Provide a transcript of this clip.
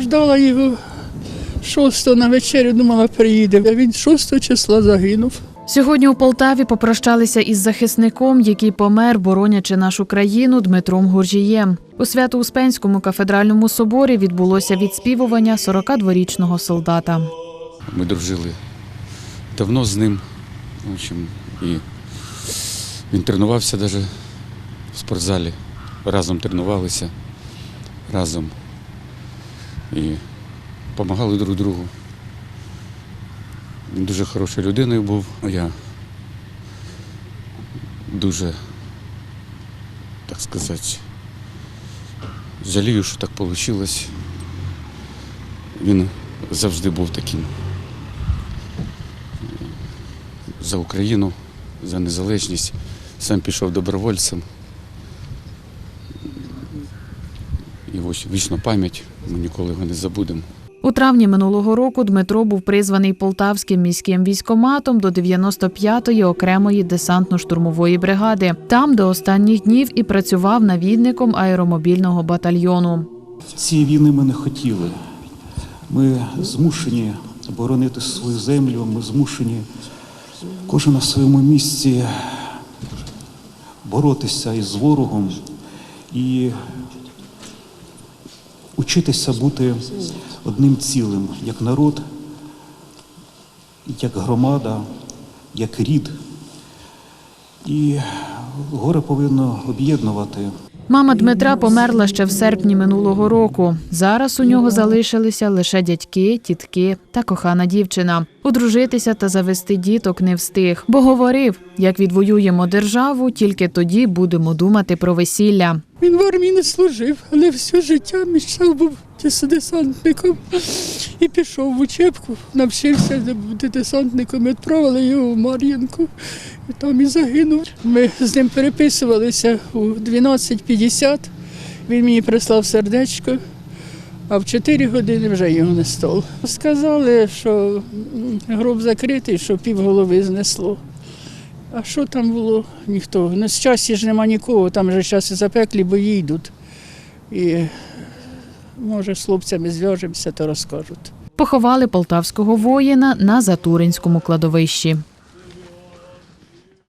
Ждала його шостого на вечерю, думала, приїде. А він 6 числа загинув. Сьогодні у Полтаві попрощалися із захисником, який помер, боронячи нашу країну Дмитром Гуржієм. У Свято-Успенському кафедральному соборі відбулося відспівування 42-річного солдата. Ми дружили давно з ним. В общем, і він тренувався навіть в спортзалі. Разом тренувалися, разом. І допомагали друг другу. Він дуже хорошою людиною був. Я дуже, так сказати, жалію, що так вийшло. Він завжди був таким за Україну, за незалежність. Сам пішов добровольцем. Ось вічна пам'ять, ми ніколи його не забудемо. У травні минулого року Дмитро був призваний Полтавським міським військоматом до 95-ї окремої десантно-штурмової бригади. Там до останніх днів і працював навідником аеромобільного батальйону. Цієї війни ми не хотіли. Ми змушені боронити свою землю, ми змушені кожен на своєму місці боротися із ворогом і учитися бути одним цілим, як народ, як громада, як рід. І горе повинно об'єднувати. Мама Дмитра померла ще в серпні минулого року. Зараз у нього залишилися лише дядьки, тітки та кохана дівчина. Одружитися та завести діток не встиг, бо говорив: як відвоюємо державу, тільки тоді будемо думати про весілля. Він в армії не служив, але все життя мечтав був десантником і пішов в учебку, навчився бути десантником, відправили його в Мар'їнку. І там і загинув. Ми з ним переписувалися у 12.50. Він мені прислав сердечко, а в 4 години вже його не стало. Сказали, що гроб закритий, що півголови знесло. А що там було? Ніхто. На щастя ж нема нікого, там вже зараз запеклі бої йдуть. І може з хлопцями зв'яжемося, то розкажуть. Поховали полтавського воїна на Затуринському кладовищі.